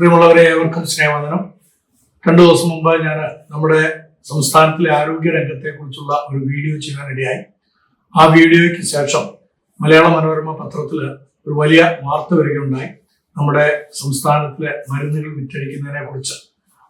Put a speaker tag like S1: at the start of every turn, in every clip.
S1: പ്രിയമുള്ളവരെ ഏവർക്കും സ്നേഹവന്ദനം. രണ്ടു ദിവസം മുമ്പ് ഞാൻ നമ്മുടെ സംസ്ഥാനത്തിലെ ആരോഗ്യ രംഗത്തെ കുറിച്ചുള്ള ഒരു വീഡിയോ ചെയ്യാനിടയായി ആ വീഡിയോയ്ക്ക് ശേഷം മലയാള മനോരമ പത്രത്തിൽ ഒരു വലിയ വാർത്ത വരികയുണ്ടായി. നമ്മുടെ സംസ്ഥാനത്തിലെ മരുന്നുകൾ വിറ്റഴിക്കുന്നതിനെ കുറിച്ച്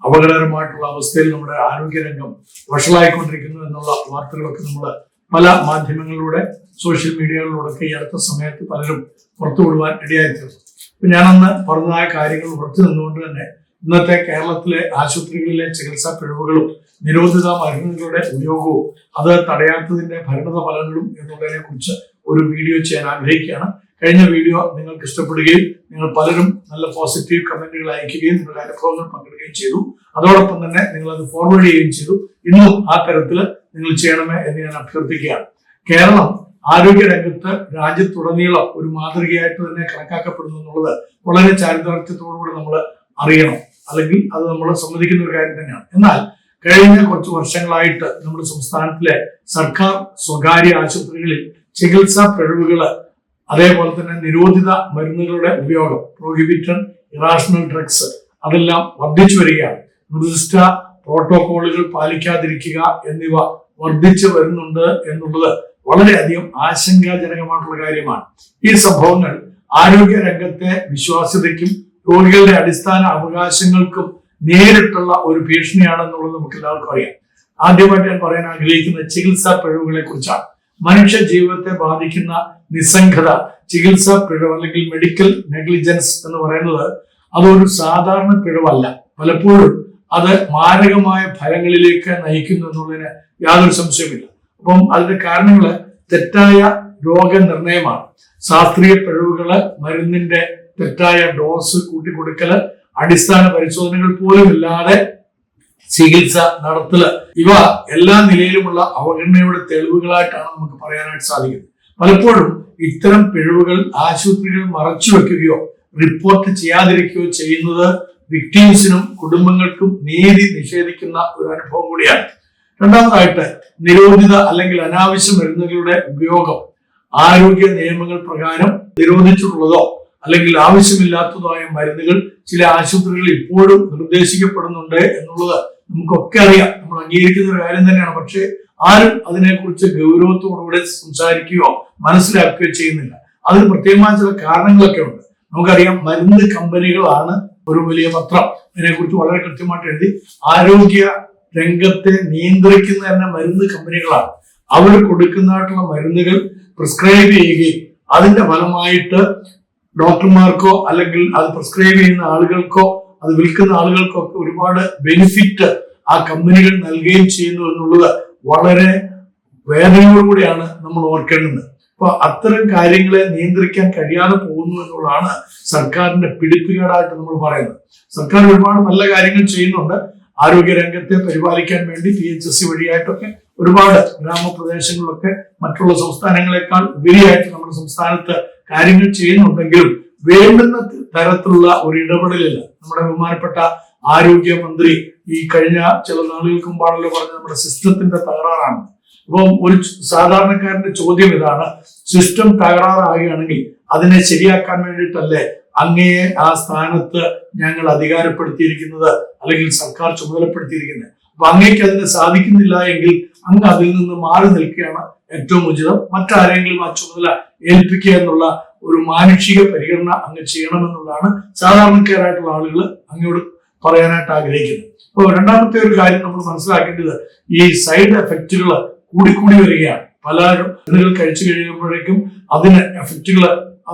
S1: അപകടകരമായിട്ടുള്ള അവസ്ഥയിൽ നമ്മുടെ ആരോഗ്യരംഗം വഷളായിക്കൊണ്ടിരിക്കുന്നു എന്നുള്ള വാർത്തകളൊക്കെ നമ്മൾ പല മാധ്യമങ്ങളിലൂടെ സോഷ്യൽ മീഡിയകളിലൂടെ ഈ അടുത്ത സമയത്ത് പലരും പുറത്തുവിടുവാൻ ഇടയായിത്തീർന്നു ഞാനന്ന് പറഞ്ഞതായ കാര്യങ്ങൾ ഉറച്ചു നിന്നുകൊണ്ട് തന്നെ ഇന്നത്തെ കേരളത്തിലെ ആശുപത്രികളിലെ ചികിത്സാ പിഴവുകളും നിരോധിത മരുന്നുകളുടെ ഉപയോഗവും അത് തടയാത്തതിന്റെ ഭരണത ഫലങ്ങളും എന്നുള്ളതിനെ കുറിച്ച് ഒരു വീഡിയോ ചെയ്യാൻ ആഗ്രഹിക്കുകയാണ്. കഴിഞ്ഞ വീഡിയോ നിങ്ങൾക്ക് ഇഷ്ടപ്പെടുകയും നിങ്ങൾ പലരും നല്ല പോസിറ്റീവ് കമന്റുകൾ അയക്കുകയും നിങ്ങളുടെ അനുഭവങ്ങൾ പങ്കിടുകയും ചെയ്തു. അതോടൊപ്പം തന്നെ നിങ്ങൾ അത് ഫോർവേഡ് ചെയ്യുകയും ചെയ്തു. ഇന്നും ആ തരത്തിൽ നിങ്ങൾ ചെയ്യണമേ എന്ന് ഞാൻ അഭ്യർത്ഥിക്കുകയാണ്. കേരളം ആരോഗ്യ രംഗത്ത് രാജ്യത്തുടനീളം ഒരു മാതൃകയായിട്ട് തന്നെ കണക്കാക്കപ്പെടുന്നു എന്നുള്ളത് വളരെ ചാരിതാർത്ഥ്യത്തോടുകൂടി നമ്മൾ അറിയണം. അല്ലെങ്കിൽ അത് നമ്മൾ സമ്മതിക്കുന്ന ഒരു കാര്യം തന്നെയാണ്. എന്നാൽ കഴിഞ്ഞ കുറച്ച് വർഷങ്ങളായിട്ട് നമ്മുടെ സംസ്ഥാനത്തിലെ സർക്കാർ സ്വകാര്യ ആശുപത്രികളിൽ ചികിത്സാ പിഴവുകൾ അതേപോലെ തന്നെ നിരോധിത മരുന്നുകളുടെ ഉപയോഗം പ്രോഹിബിറ്റഡ് ഇറാഷണൽ ഡ്രഗ്സ് അതെല്ലാം വർദ്ധിച്ചു വരികയാണ്. നിർദ്ദിഷ്ട പ്രോട്ടോകോളുകൾ പാലിക്കാതിരിക്കുക എന്നിവ വർദ്ധിച്ചു വരുന്നുണ്ട് എന്നുള്ളത് വളരെയധികം ആശങ്കാജനകമായിട്ടുള്ള കാര്യമാണ്. ഈ സംഭവങ്ങൾ ആരോഗ്യ രംഗത്തെ വിശ്വാസ്യതയ്ക്കും രോഗികളുടെ അടിസ്ഥാന അവകാശങ്ങൾക്കും നേരിട്ടുള്ള ഒരു ഭീഷണിയാണെന്നുള്ളത് നമുക്ക് എല്ലാവർക്കും അറിയാം. ആദ്യമായിട്ട് ഞാൻ പറയാൻ ആഗ്രഹിക്കുന്ന ചികിത്സാ പിഴവുകളെ കുറിച്ചാണ്. മനുഷ്യ ജീവിതത്തെ ബാധിക്കുന്ന നിസ്സംഗത ചികിത്സാ പിഴവ് അല്ലെങ്കിൽ മെഡിക്കൽ നെഗ്ലിജൻസ് എന്ന് പറയുന്നത് അതൊരു സാധാരണ പിഴവല്ല. പലപ്പോഴും അത് മാരകമായ ഫലങ്ങളിലേക്ക് നയിക്കുന്നു എന്നുള്ളതിന് യാതൊരു സംശയമില്ല അപ്പം അതിന്റെ കാരണങ്ങൾ തെറ്റായ രോഗനിർണയമാണ്. ശാസ്ത്രീയ പിഴവുകൾ മരുന്നിന്റെ തെറ്റായ ഡോസ് കൂട്ടിക്കൊടുക്കൽ അടിസ്ഥാന പരിശോധനകൾ പോലും ഇല്ലാതെ ചികിത്സ നടത്തൽ. ഇവ എല്ലാ നിലയിലുമുള്ള അവഗണനയുടെ തെളിവുകളായിട്ടാണ് നമുക്ക് പറയാനായിട്ട് സാധിക്കുന്നത്. പലപ്പോഴും ഇത്തരം പിഴവുകൾ ആശുപത്രികൾ മറച്ചു വെക്കുകയോ റിപ്പോർട്ട് ചെയ്യാതിരിക്കുകയോ ചെയ്യുന്നത് വിക്ടീംസിനും കുടുംബങ്ങൾക്കും നീതി നിഷേധിക്കുന്ന ഒരു അനുഭവം കൂടിയാണ്. രണ്ടാമതായിട്ട് നിരോധിത അല്ലെങ്കിൽ അനാവശ്യ മരുന്നുകളുടെ ഉപയോഗം. ആരോഗ്യ നിയമങ്ങൾ പ്രകാരം നിരോധിച്ചിട്ടുള്ളതോ അല്ലെങ്കിൽ ആവശ്യമില്ലാത്തതോ ആയ മരുന്നുകൾ ചില ആശുപത്രികളിൽ ഇപ്പോഴും നിർദ്ദേശിക്കപ്പെടുന്നുണ്ട് എന്നുള്ളത് നമുക്കൊക്കെ അറിയാം. നമ്മൾ അംഗീകരിക്കുന്ന ഒരു കാര്യം തന്നെയാണ്. പക്ഷേ ആരും അതിനെക്കുറിച്ച് ഗൗരവത്തോടുകൂടെ സംസാരിക്കുകയോ മനസ്സിലാക്കുകയോ ചെയ്യുന്നില്ല. അതിന് പ്രത്യേകമായ ചില കാരണങ്ങളൊക്കെ ഉണ്ട്. നമുക്കറിയാം മരുന്ന് കമ്പനികളാണ് ഒരു വലിയ പത്രം. അതിനെക്കുറിച്ച് വളരെ കൃത്യമായിട്ട് എഴുതി ആരോഗ്യ രംഗത്തെ നിയന്ത്രിക്കുന്ന തന്നെ മരുന്ന് കമ്പനികളാണ്. അവർ കൊടുക്കുന്നതായിട്ടുള്ള മരുന്നുകൾ പ്രിസ്ക്രൈബ് ചെയ്യുകയും അതിന്റെ ഫലമായിട്ട് ഡോക്ടർമാർക്കോ അല്ലെങ്കിൽ അത് പ്രിസ്ക്രൈബ് ചെയ്യുന്ന ആളുകൾക്കോ അത് വിൽക്കുന്ന ആളുകൾക്കോ ഒക്കെ ഒരുപാട് ബെനിഫിറ്റ് ആ കമ്പനികൾ നൽകുകയും ചെയ്യുന്നു എന്നുള്ളത് വളരെ വേദനയോടുകൂടിയാണ് നമ്മൾ ഓർക്കേണ്ടത്. അപ്പൊ അത്തരം കാര്യങ്ങളെ നിയന്ത്രിക്കാൻ കഴിയാതെ പോകുന്നു എന്നുള്ളതാണ് സർക്കാരിന്റെ പിടിപ്പുകേടായിട്ട് നമ്മൾ പറയുന്നത്. സർക്കാർ ഒരുപാട് നല്ല കാര്യങ്ങൾ ചെയ്യുന്നുണ്ട്. ആരോഗ്യ രംഗത്തെ പരിപാലിക്കാൻ വേണ്ടി പി എച്ച് എസ് സി വഴിയായിട്ടൊക്കെ ഒരുപാട് ഗ്രാമപ്രദേശങ്ങളിലൊക്കെ മറ്റുള്ള സംസ്ഥാനങ്ങളെക്കാൾ ഉപരിയായിട്ട് നമ്മുടെ സംസ്ഥാനത്ത് കാര്യങ്ങൾ ചെയ്യുന്നുണ്ടെങ്കിലും വേണ്ടുന്ന തരത്തിലുള്ള ഒരു ഇടപെടലില്ല. നമ്മുടെ ബഹുമാനപ്പെട്ട ആരോഗ്യമന്ത്രി ഈ കഴിഞ്ഞ ചില നാളുകൾക്ക് മുമ്പാണല്ലോ പറഞ്ഞ നമ്മുടെ സിസ്റ്റത്തിന്റെ തകരാറാണ്. അപ്പം ഒരു സാധാരണക്കാരന്റെ ചോദ്യം ഇതാണ് സിസ്റ്റം തകരാറാകുകയാണെങ്കിൽ അതിനെ ശരിയാക്കാൻ വേണ്ടിയിട്ടല്ലേ അങ്ങയെ ആ സ്ഥാനത്ത് ഞങ്ങൾ അധികാരപ്പെടുത്തിയിരിക്കുന്നത് അല്ലെങ്കിൽ സർക്കാർ ചുമതലപ്പെടുത്തിയിരിക്കുന്നത്. അപ്പൊ അങ്ങേക്ക് അതിന് സാധിക്കുന്നില്ല എങ്കിൽ അങ്ങ് അതിൽ നിന്ന് മാറി നിൽക്കുകയാണ് ഏറ്റവും ഉചിതം. മറ്റാരെങ്കിലും ആ ചുമതല ഏൽപ്പിക്കുക എന്നുള്ള ഒരു മാനുഷിക പരിഗണന അങ്ങ് ചെയ്യണമെന്നുള്ളതാണ് സാധാരണക്കാരായിട്ടുള്ള ആളുകൾ അങ്ങോട് പറയാനായിട്ട് ആഗ്രഹിക്കുന്നത്. അപ്പോൾ രണ്ടാമത്തെ ഒരു കാര്യം നമ്മൾ മനസ്സിലാക്കേണ്ടത് ഈ സൈഡ് എഫക്റ്റുകൾ കൂടിക്കൂടി വരികയാണ്. പല മരുന്നുകൾ കഴിച്ചു കഴിയുമ്പോഴേക്കും അതിന് എഫക്റ്റുകൾ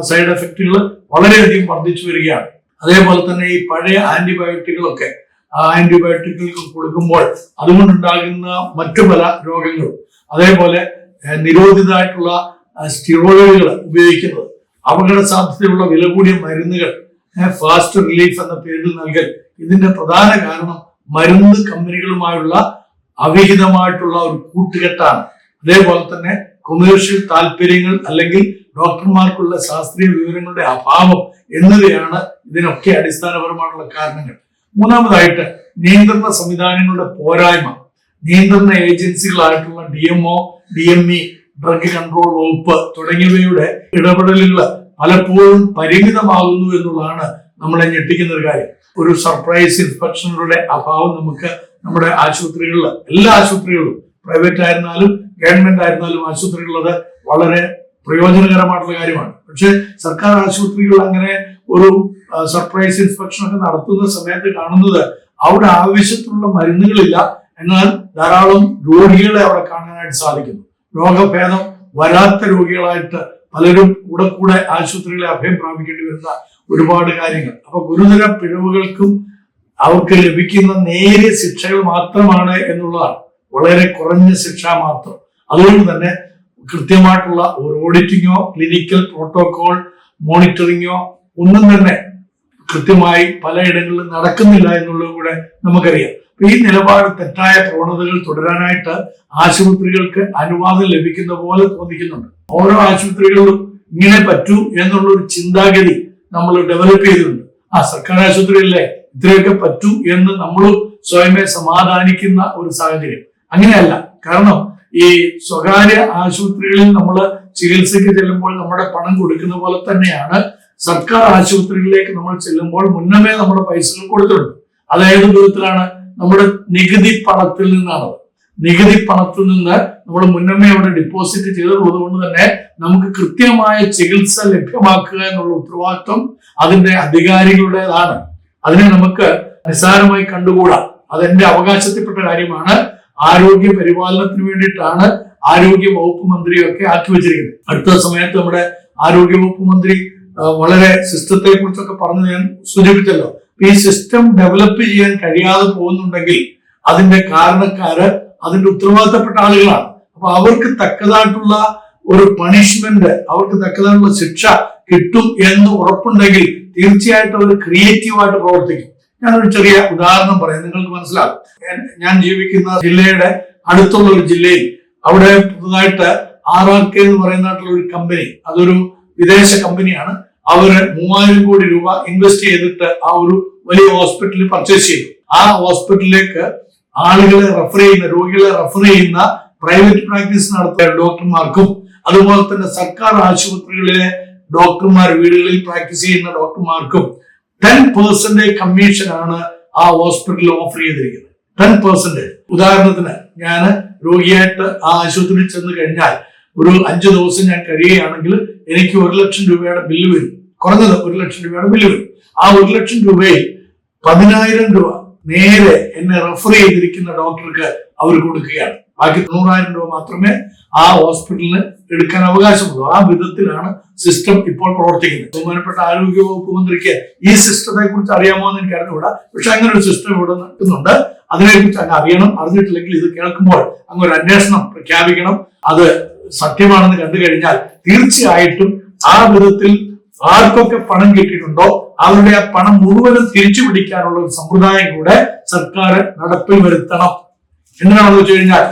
S1: സൈഡ് എഫക്റ്റുകൾ വളരെയധികം വർദ്ധിച്ചു വരികയാണ്. അതേപോലെ തന്നെ ഈ പഴയ ആന്റിബയോട്ടിക്കുകളൊക്കെ ആ ആന്റിബയോട്ടിക്കുകൾ കൊടുക്കുമ്പോൾ അതുകൊണ്ടുണ്ടാകുന്ന മറ്റു പല രോഗങ്ങളും അതേപോലെ നിരോധിതമായിട്ടുള്ള സ്റ്റിറോയിഡുകൾ ഉപയോഗിക്കുന്നത് അപകട സാധ്യതയുള്ള വില കൂടിയ മരുന്നുകൾ ഫാസ്റ്റ് റിലീഫ് എന്ന പേരിൽ നൽകൽ ഇതിന്റെ പ്രധാന കാരണം മരുന്ന് കമ്പനികളുമായുള്ള അവിഹിതമായിട്ടുള്ള ഒരു കൂട്ടുകെട്ടാണ്. അതേപോലെ തന്നെ കൊമേഴ്ഷ്യൽ താല്പര്യങ്ങൾ അല്ലെങ്കിൽ ഡോക്ടർമാർക്കുള്ള ശാസ്ത്രീയ വിവരങ്ങളുടെ അഭാവം എന്നിവയാണ് ഇതിനൊക്കെ അടിസ്ഥാനപരമായിട്ടുള്ള കാരണങ്ങൾ. മൂന്നാമതായിട്ട് നിയന്ത്രണ സംവിധാനങ്ങളുടെ പോരായ്മ. നിയന്ത്രണ ഏജൻസികളായിട്ടുള്ള D MO D M E drug control വകുപ്പ് തുടങ്ങിയവയുടെ ഇടപെടലുകൾ പലപ്പോഴും പരിമിതമാകുന്നു എന്നുള്ളതാണ് നമ്മളെ ഞെട്ടിക്കുന്ന ഒരു കാര്യം. ഒരു സർപ്രൈസ് ഇൻസ്പെക്ഷനുകളുടെ അഭാവം നമുക്ക് നമ്മുടെ ആശുപത്രികളിൽ എല്ലാ ആശുപത്രികളും പ്രൈവറ്റ് ആയിരുന്നാലും ഗവൺമെന്റ് ആയിരുന്നാലും ആശുപത്രികളിൽ വളരെ പ്രയോജനകരമായിട്ടുള്ള കാര്യമാണ്. പക്ഷെ സർക്കാർ ആശുപത്രികൾ അങ്ങനെ ഒരു സർപ്രൈസ് ഇൻസ്പെക്ഷൻ ഒക്കെ നടത്തുന്ന സമയത്ത് കാണുന്നത് അവിടെ ആവശ്യത്തിനുള്ള മരുന്നുകളില്ല. എന്നാൽ ധാരാളം രോഗികളെ അവിടെ കാണാനായിട്ട് സാധിക്കുന്നു. രോഗഭേദം വരാത്ത രോഗികളായിട്ട് പലരും കൂടെ കൂടെ ആശുപത്രികളെ അഭയം പ്രാപിക്കേണ്ടി വരുന്ന ഒരുപാട് കാര്യങ്ങൾ. അപ്പൊ ഗുരുതര പിഴവുകൾക്കും അവർക്ക് ലഭിക്കുന്ന നേരിയ ശിക്ഷകൾ മാത്രമാണ് എന്നുള്ളതാണ്. വളരെ കുറഞ്ഞ ശിക്ഷ മാത്രം. അതുകൊണ്ട് തന്നെ കൃത്യമായിട്ടുള്ള ഒരു ഓഡിറ്റിങ്ങോ ക്ലിനിക്കൽ പ്രോട്ടോകോൾ മോണിറ്ററിങ്ങോ ഒന്നും തന്നെ കൃത്യമായി പലയിടങ്ങളിലും നടക്കുന്നില്ല എന്നുള്ളത് കൂടെ നമുക്കറിയാം. ഈ നിലപാട് തെറ്റായ പ്രവണതകൾ തുടരാനായിട്ട് ആശുപത്രികൾക്ക് അനുവാദം ലഭിക്കുന്ന പോലെ തോന്നിക്കുന്നുണ്ട്. ഓരോ ആശുപത്രികളിലും ഇങ്ങനെ പറ്റൂ എന്നുള്ള ഒരു ചിന്താഗതി നമ്മൾ ഡെവലപ്പ് ചെയ്തിട്ടുണ്ട്. ആ സർക്കാർ ആശുപത്രികളിലെ ഇത്രയൊക്കെ പറ്റൂ എന്ന് നമ്മൾ സ്വയമേ സമാധാനിക്കുന്ന ഒരു സാഹചര്യം. അങ്ങനെയല്ല. കാരണം ഈ സ്വകാര്യ ആശുപത്രികളിൽ നമ്മൾ ചികിത്സയ്ക്ക് ചെല്ലുമ്പോൾ നമ്മുടെ പണം കൊടുക്കുന്ന പോലെ തന്നെയാണ് സർക്കാർ ആശുപത്രികളിലേക്ക് നമ്മൾ ചെല്ലുമ്പോൾ മുന്നമേ നമ്മുടെ പൈസകൾ കൊടുത്തിട്ടുണ്ട്. അതായത് വിധത്തിലാണ് നമ്മുടെ നികുതി പണത്തിൽ നിന്നാണ് നികുതി പണത്തിൽ നിന്ന് നമ്മൾ മുന്നമേ അവിടെ ഡിപ്പോസിറ്റ് ചെയ്തിട്ടുള്ളത് കൊണ്ട് തന്നെ നമുക്ക് കൃത്യമായ ചികിത്സ ലഭ്യമാക്കുക എന്നുള്ള ഉത്തരവാദിത്വം അതിന്റെ അധികാരികളുടേതാണ്. അതിനെ നമുക്ക് നിസ്സാരമായി കണ്ടുകൂടാ. അതെന്റെ അവകാശത്തിൽപ്പെട്ട കാര്യമാണ്. ആരോഗ്യ പരിപാലനത്തിന് വേണ്ടിയിട്ടാണ് ആരോഗ്യ വകുപ്പ് മന്ത്രിയൊക്കെ ആക്കി വെച്ചിരിക്കുന്നത് അടുത്ത സമയത്ത് നമ്മുടെ ആരോഗ്യ വകുപ്പ് മന്ത്രി വളരെ സിസ്റ്റത്തെ കുറിച്ചൊക്കെ പറഞ്ഞ് ഞാൻ സൂചിപ്പിച്ചല്ലോ. ഈ സിസ്റ്റം ഡെവലപ്പ് ചെയ്യാൻ കഴിയാതെ പോകുന്നുണ്ടെങ്കിൽ അതിന്റെ കാരണക്കാര് അതിന്റെ ഉത്തരവാദിത്തപ്പെട്ട ആളുകളാണ്. അപ്പൊ അവർക്ക് തക്കതായിട്ടുള്ള ഒരു പണിഷ്മെന്റ് അവർക്ക് തക്കതായിട്ടുള്ള ശിക്ഷ കിട്ടും എന്ന് ഉറപ്പുണ്ടെങ്കിൽ തീർച്ചയായിട്ടും അവർ ക്രിയേറ്റീവായിട്ട് പ്രവർത്തിക്കും. ഞാനൊരു ചെറിയ ഉദാഹരണം പറയാം. നിങ്ങൾക്ക് മനസ്സിലാകും. ഞാൻ- ജീവിക്കുന്ന ജില്ലയുടെ അടുത്തുള്ള ഒരു ജില്ലയിൽ അവിടെ പുതുതായിട്ട് ആർ ആർ കെ എന്ന് പറയുന്നതായിട്ടുള്ള ഒരു കമ്പനി അതൊരു വിദേശ കമ്പനിയാണ് അവർ മൂവായിരം കോടി രൂപ ഇൻവെസ്റ്റ് ചെയ്തിട്ട് ആ ഒരു വലിയ ഹോസ്പിറ്റൽ പർച്ചേസ് ചെയ്തു. ആ ഹോസ്പിറ്റലിലേക്ക് ആളുകളെ റെഫർ ചെയ്യുന്ന രോഗികളെ റെഫർ ചെയ്യുന്ന പ്രൈവറ്റ് പ്രാക്ടീസ് നടത്തിയ ഡോക്ടർമാർക്കും അതുപോലെ തന്നെ സർക്കാർ ആശുപത്രികളിലെ ഡോക്ടർമാർ വീടുകളിൽ പ്രാക്ടീസ് ചെയ്യുന്ന ഡോക്ടർമാർക്കും ടെൻ പേഴ്സന്റേജ് കമ്മീഷൻ ആണ് ആ ഹോസ്പിറ്റലിൽ ഓഫർ ചെയ്തിരിക്കുന്നത്. ടെൻ പേഴ്സന്റേജ് ഉദാഹരണത്തിന് ഞാൻ രോഗിയായിട്ട് ആ ആശുപത്രിയിൽ ചെന്ന് കഴിഞ്ഞാൽ ഒരു അഞ്ച് ദിവസം ഞാൻ കഴിയുകയാണെങ്കിൽ എനിക്ക് ഒരു ലക്ഷം രൂപയുടെ ബില്ല് വരും. കുറഞ്ഞത് ഒരു ലക്ഷം രൂപയുടെ ബില്ല് വരും. ആ ഒരു ലക്ഷം രൂപയിൽ പതിനായിരം രൂപ നേരെ എന്നെ റെഫർ ചെയ്തിരിക്കുന്ന ഡോക്ടർക്ക് അവർ കൊടുക്കുകയാണ്. ബാക്കി തൊണ്ണൂറായിരം രൂപ മാത്രമേ ആ ഹോസ്പിറ്റലിന് എടുക്കാൻ അവകാശമുള്ളൂ. ആ വിധത്തിലാണ് സിസ്റ്റം ഇപ്പോൾ പ്രവർത്തിക്കുന്നത്. ബഹുമാനപ്പെട്ട ആരോഗ്യ വകുപ്പ് മന്ത്രിക്ക് ഈ സിസ്റ്റത്തെ കുറിച്ച് അറിയാമോ എന്ന് എനിക്ക് അറിഞ്ഞുകൂടാ പക്ഷെ അങ്ങനെ ഒരു സിസ്റ്റം ഇവിടെ നടക്കുന്നുണ്ട്. അതിനെക്കുറിച്ച് അങ്ങ് അറിയണം. അറിഞ്ഞിട്ടില്ലെങ്കിൽ ഇത് കേൾക്കുമ്പോൾ അങ്ങ് ഒരു അന്വേഷണം പ്രഖ്യാപിക്കണം. അത് സത്യമാണെന്ന് കണ്ടു കഴിഞ്ഞാൽ തീർച്ചയായിട്ടും ആ വിധത്തിൽ ആർക്കൊക്കെ പണം കിട്ടിയിട്ടുണ്ടോ അവരുടെ ആ പണം മുഴുവനും തിരിച്ചു പിടിക്കാനുള്ള ഒരു സമ്പ്രദായം കൂടെ സർക്കാർ നടപ്പിൽ വരുത്തണം. എന്തിനാണെന്ന് വെച്ച് കഴിഞ്ഞാൽ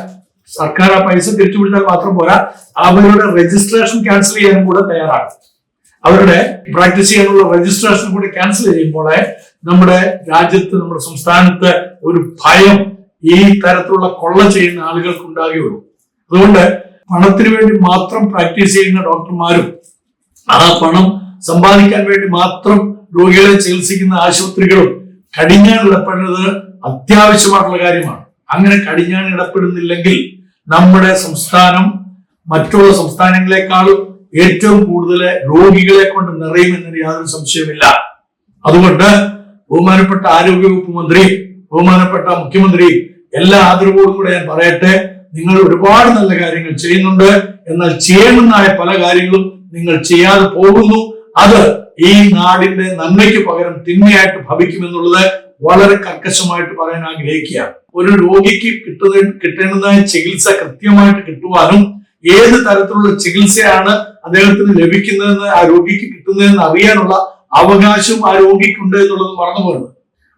S1: സർക്കാർ ആ പൈസ തിരിച്ചു പിടിച്ചാൽ മാത്രം പോരാ അവരുടെ രജിസ്ട്രേഷൻ ക്യാൻസൽ ചെയ്യാനും കൂടെ തയ്യാറാണ്. അവരുടെ പ്രാക്ടീസ് ചെയ്യാനുള്ള രജിസ്ട്രേഷൻ കൂടി ക്യാൻസൽ ചെയ്യുമ്പോൾ നമ്മുടെ രാജ്യത്ത് നമ്മുടെ സംസ്ഥാനത്ത് ഒരു ഭയം ഈ തരത്തിലുള്ള കൊള്ള ചെയ്യുന്ന ആളുകൾക്ക് ഉണ്ടാകുകയുള്ളൂ അതുകൊണ്ട് പണത്തിന് വേണ്ടി മാത്രം പ്രാക്ടീസ് ചെയ്യുന്ന ഡോക്ടർമാരും ആ പണം സമ്പാദിക്കാൻ വേണ്ടി മാത്രം രോഗികളെ ചികിത്സിക്കുന്ന ആശുപത്രികളും കടിഞ്ഞാൻ ഇടപെടുന്നത് അത്യാവശ്യമായിട്ടുള്ള കാര്യമാണ്. അങ്ങനെ കടിഞ്ഞാൻ ഇടപെടുന്നില്ലെങ്കിൽ നമ്മുടെ സംസ്ഥാനം മറ്റുള്ള സംസ്ഥാനങ്ങളെക്കാൾ ഏറ്റവും കൂടുതൽ രോഗികളെ കൊണ്ട് നിറയുമെന്നതിന് യാതൊരു സംശയമില്ല അതുകൊണ്ട് ബഹുമാനപ്പെട്ട ആരോഗ്യവകുപ്പ് മന്ത്രി ബഹുമാനപ്പെട്ട മുഖ്യമന്ത്രി എല്ലാ ആദരവോടും കൂടെ ഞാൻ പറയട്ടെ നിങ്ങൾ ഒരുപാട് നല്ല കാര്യങ്ങൾ ചെയ്യുന്നുണ്ട്. എന്നാൽ ചെയ്യണമെന്നായ പല കാര്യങ്ങളും നിങ്ങൾ ചെയ്യാതെ പോകുന്നു. അത് ഈ നാടിന്റെ നന്മയ്ക്ക് പകരം തിന്മയായിട്ട് ഭവിക്കുമെന്നുള്ളത് വളരെ കർക്കശമായിട്ട് പറയാൻ ആഗ്രഹിക്കുകയാണ്. ഒരു രോഗിക്ക് കിട്ടുന്ന കിട്ടേണ്ടതായ ചികിത്സ കൃത്യമായിട്ട് കിട്ടുവാനും ഏത് തരത്തിലുള്ള ചികിത്സയാണ് അദ്ദേഹത്തിന് ലഭിക്കുന്നതെന്ന് ആ രോഗിക്ക് കിട്ടുന്നതെന്ന് അറിയാനുള്ള അവകാശം ആ രോഗിക്കുണ്ട് എന്നുള്ളത് മറന്നു പോകുന്നത്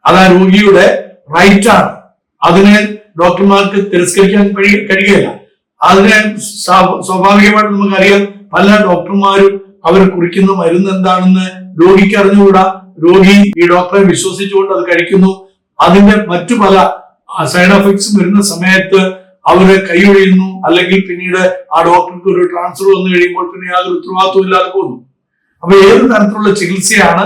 S1: അത് ആ രോഗിയുടെ റൈറ്റ് ആണ്. അതിനെ ഡോക്ടർമാർക്ക് തിരസ്കരിക്കാൻ കഴിയ- കഴിയുകയില്ല. അതിനെ സ്വാഭാവികമായിട്ട് നമുക്കറിയാം പല ഡോക്ടർമാരും അവർ കുറിക്കുന്ന മരുന്ന് എന്താണെന്ന് രോഗിക്ക് അറിഞ്ഞുകൂടാ. രോഗി ഈ ഡോക്ടറെ വിശ്വസിച്ചുകൊണ്ട് അത് കഴിക്കുന്നു. അതിന്റെ മറ്റു പല സൈഡ് എഫക്ട്സും വരുന്ന സമയത്ത് അവർ കൈയൊഴിയുന്നു. അല്ലെങ്കിൽ പിന്നീട് ആ ഡോക്ടർക്ക് ഒരു ട്രാൻസ്ഫർ വന്നു കഴിയുമ്പോൾ പിന്നെ യാതൊരു ഉത്തരവാദിത്വം ഇല്ലാതെ പോകുന്നു. അപ്പൊ ഏത് തരത്തിലുള്ള ചികിത്സയാണ്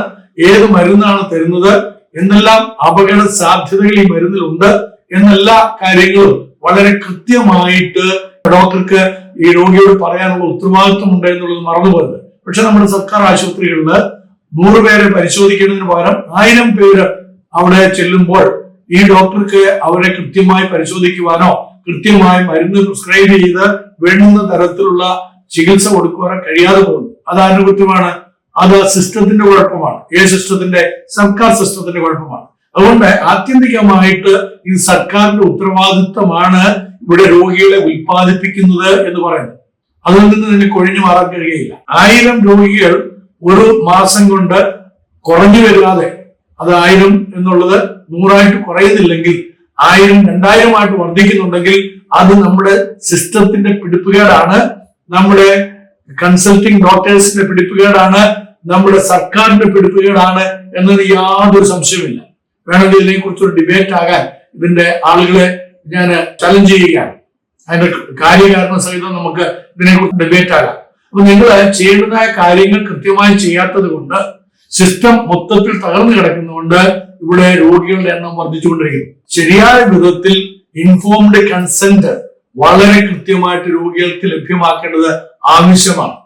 S1: ഏത് മരുന്നാണ് തരുന്നത് എന്നെല്ലാം അപകട സാധ്യതകൾ ഈ മരുന്നിലുണ്ട് എന്നെല്ലാ കാര്യങ്ങളും വളരെ കൃത്യമായിട്ട് ഡോക്ടർക്ക് ഈ രോഗിയോട് പറയാനുള്ള ഉത്തരവാദിത്വം ഉണ്ട് എന്നുള്ളത് മറന്നുപോയത് പക്ഷെ നമ്മുടെ സർക്കാർ ആശുപത്രികളിൽ നൂറ് പേരെ പരിശോധിക്കുന്നതിന് പകരം ആയിരം പേര് അവിടെ ചെല്ലുമ്പോൾ ഈ ഡോക്ടർക്ക് അവരെ കൃത്യമായി പരിശോധിക്കുവാനോ കൃത്യമായി മരുന്ന് പ്രിസ്ക്രൈബ് ചെയ്ത് വേണ്ടുന്ന തരത്തിലുള്ള ചികിത്സ കൊടുക്കുവാനോ കഴിയാതെ പോകുന്നു. അത് ആരുടെ അത് സിസ്റ്റത്തിന്റെ കുഴപ്പമാണ്. ഏത് സിസ്റ്റത്തിന്റെ? സർക്കാർ സിസ്റ്റത്തിന്റെ കുഴപ്പമാണ്. അതുകൊണ്ട് ആത്യന്തികമായിട്ട് ഇത് സർക്കാരിന്റെ ഉത്തരവാദിത്തമാണ് ഇവിടെ രോഗികളെ ഉൽപ്പാദിപ്പിക്കുന്നത് എന്ന് പറയുന്നത്. അതിൽ നിന്ന് തന്നെ കൊഴിഞ്ഞു മാറാൻ കഴിയുകയില്ല. ആയിരം രോഗികൾ ഒരു മാസം കൊണ്ട് കുറഞ്ഞു വരാതെ അത് ആയിരം എന്നുള്ളത് നൂറായിട്ട് കുറയുന്നില്ലെങ്കിൽ ആയിരം രണ്ടായിരമായിട്ട് വർദ്ധിക്കുന്നുണ്ടെങ്കിൽ അത് നമ്മുടെ സിസ്റ്റത്തിന്റെ പിടിപ്പുകേടാണ് നമ്മുടെ കൺസൾട്ടിംഗ് ഡോക്ടേഴ്സിന്റെ പിടിപ്പുകേടാണ് നമ്മുടെ സർക്കാരിന്റെ പിടിപ്പുകേടാണ് എന്നതിന് യാതൊരു സംശയമില്ല വേണമെങ്കിൽ ഇതിനെ കുറിച്ചൊരു ഡിബേറ്റ് ആകാൻ ഇതിന്റെ ആളുകളെ ഞാൻ ചലഞ്ച് ചെയ്യുകയാണ്. അതിന്റെ കാര്യകാരണ സഹിതം നമുക്ക് ഇതിനെക്കുറിച്ച് ഡിബേറ്റ് ആകാം. അപ്പൊ നിങ്ങൾ ചെയ്യേണ്ടതായ കാര്യങ്ങൾ കൃത്യമായി ചെയ്യാത്തത് കൊണ്ട് സിസ്റ്റം മൊത്തത്തിൽ തകർന്നു കിടക്കുന്നതുകൊണ്ട് ഇവിടെ രോഗികളുടെ എണ്ണം വർദ്ധിച്ചുകൊണ്ടിരിക്കുന്നു. ശരിയായ വിധത്തിൽ ഇൻഫോംഡ് കൺസെന്റ് വളരെ കൃത്യമായിട്ട് രോഗികൾക്ക് ലഭ്യമാക്കേണ്ടത് ആവശ്യമാണ്.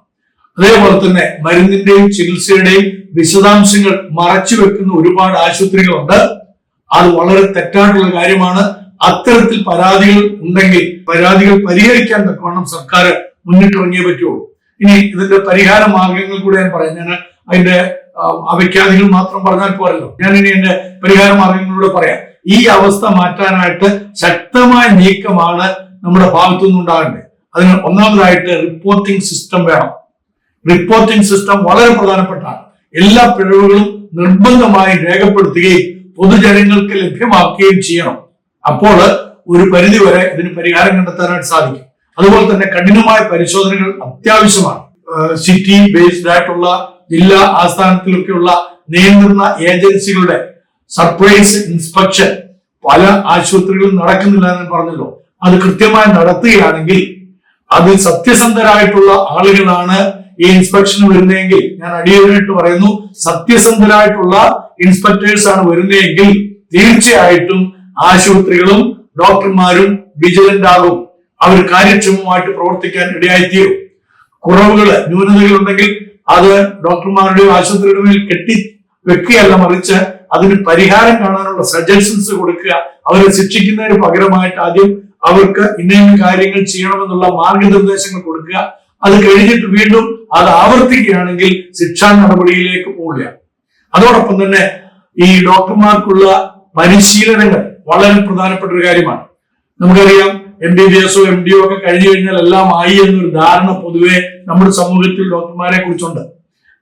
S1: അതേപോലെ തന്നെ മരുന്നിന്റെയും ചികിത്സയുടെയും വിശദാംശങ്ങൾ മറച്ചു വെക്കുന്ന ഒരുപാട് ആശുപത്രികളുണ്ട്. അത് വളരെ തെറ്റായിട്ടുള്ള കാര്യമാണ്. അത്തരത്തിൽ പരാതികൾ ഉണ്ടെങ്കിൽ പരാതികൾ പരിഹരിക്കാൻ തക്കവണ്ണം സർക്കാർ മുന്നിട്ടിറങ്ങിയേ പറ്റുള്ളൂ. ഇനി ഇതിന്റെ പരിഹാര മാർഗങ്ങൾ കൂടെ ഞാൻ പറയാം. ഞാൻ അതിന്റെ ആ, മാത്രം പറഞ്ഞാൽ പോരല്ലോ. ഞാൻ ഇനി എന്റെ പരിഹാര മാർഗങ്ങളിലൂടെ പറയാം. ഈ അവസ്ഥ മാറ്റാനായിട്ട് ശക്തമായ നീക്കമാണ് നമ്മുടെ ഭാഗത്തു നിന്നുണ്ടാകേണ്ടത് അതിന് ഒന്നാമതായിട്ട് റിപ്പോർട്ടിംഗ് സിസ്റ്റം വേണം. റിപ്പോർട്ടിംഗ് സിസ്റ്റം വളരെ പ്രധാനപ്പെട്ടാണ്. എല്ലാ പിഴവുകളും നിർബന്ധമായി രേഖപ്പെടുത്തുകയും പൊതുജനങ്ങൾക്ക് ലഭ്യമാക്കുകയും ചെയ്യണം. അപ്പോൾ ഒരു പരിധി വരെ ഇതിന് പരിഹാരം കണ്ടെത്താനായിട്ട് സാധിക്കും. അതുപോലെ തന്നെ കഠിനമായ പരിശോധനകൾ അത്യാവശ്യമാണ്. സിറ്റി ബേസ്ഡ് ആയിട്ടുള്ള ജില്ലാ ആസ്ഥാനത്തിലൊക്കെയുള്ള നിയന്ത്രണ ഏജൻസികളുടെ സർപ്രൈസ് ഇൻസ്പെക്ഷൻ പല ആശുപത്രികളും നടക്കുന്നില്ല എന്ന് പറഞ്ഞല്ലോ. അത് കൃത്യമായി നടത്തുകയാണെങ്കിൽ അത് സത്യസന്ധരായിട്ടുള്ള ആളുകളാണ് ഈ ഇൻസ്പെക്ഷന് വരുന്നതെങ്കിൽ ഞാൻ അടിയന്തരമായിട്ട് പറയുന്നു സത്യസന്ധരായിട്ടുള്ള ഇൻസ്പെക്ടേഴ്സ് ആണ് വരുന്നതെങ്കിൽ തീർച്ചയായിട്ടും ആശുപത്രികളും ഡോക്ടർമാരും വിജിലന്റ് ആകും. അവർ കാര്യക്ഷമമായിട്ട് പ്രവർത്തിക്കാൻ ഇടയായിത്തീരും. കുറവുകൾ ന്യൂനതകൾ ഉണ്ടെങ്കിൽ അത് ഡോക്ടർമാരുടെയും ആശുപത്രിയുടെ മേൽ കെട്ടി വെക്കുകയല്ല മറിച്ച് അതിന് പരിഹാരം കാണാനുള്ള സജഷൻസ് കൊടുക്കുക. അവരെ ശിക്ഷിക്കുന്നതിന് പകരമായിട്ട് ആദ്യം അവർക്ക് ഇന്ന കാര്യങ്ങൾ ചെയ്യണമെന്നുള്ള മാർഗനിർദ്ദേശങ്ങൾ കൊടുക്കുക. അത് കഴിഞ്ഞിട്ട് വീണ്ടും അത് ആവർത്തിക്കുകയാണെങ്കിൽ ശിക്ഷാ നടപടിയിലേക്ക് പോവുക അതോടൊപ്പം തന്നെ ഈ ഡോക്ടർമാർക്കുള്ള പരിശീലനങ്ങൾ വളരെ പ്രധാനപ്പെട്ട ഒരു കാര്യമാണ്. നമുക്കറിയാം എം ബി ബി എസോ എം ഡിയോ ഒക്കെ കഴിഞ്ഞു കഴിഞ്ഞാൽ എല്ലാം ആയി എന്നൊരു ധാരണ പൊതുവെ നമ്മുടെ സമൂഹത്തിൽ ഡോക്ടർമാരെ കുറിച്ചുണ്ട്.